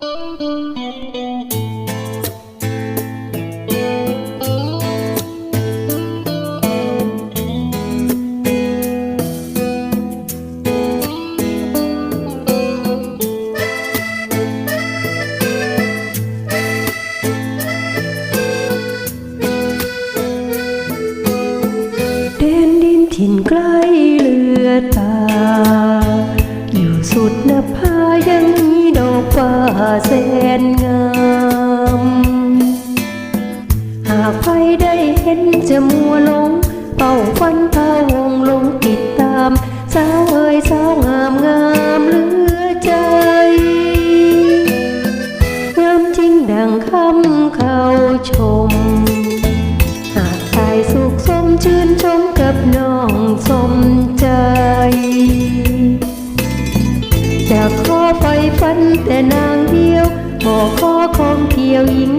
แดนดินถิ่นใกล้เลือตา อยู่สุดนภายัง ดอกฟ้าแสนงามหากใครได้เห็นจะมัวลงเป่าฟันพาวงลงติดตามสาวเอ่ยสาวงามงามเหลือใจงามจริงดังคำเขาชม หากใครสุขสมชื่นชมกับน้องสมใจ ฝันแต่นางเดียวบ่ขอของเกี่ยวหญิง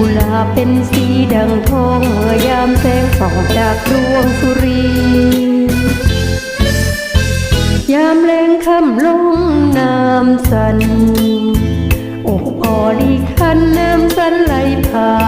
กุหลาบเป็นสีดังทองเมื่อยามแสงส่องจากดวงสุรี ยามแรงค่ำลงน้ำสันอกออลีคันน้ำสันไหลผ่าน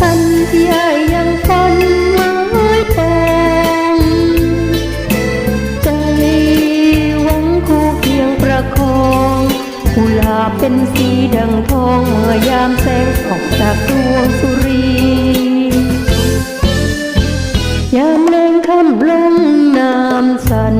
สันที่อายยังฝันไม้ปองใจหวังคู่เพียงประคองกุหลาบเป็นสีดังทองเมื่อยามแสงออกจากดวงสุรี ยามแรงค่ำลงน้ำสัน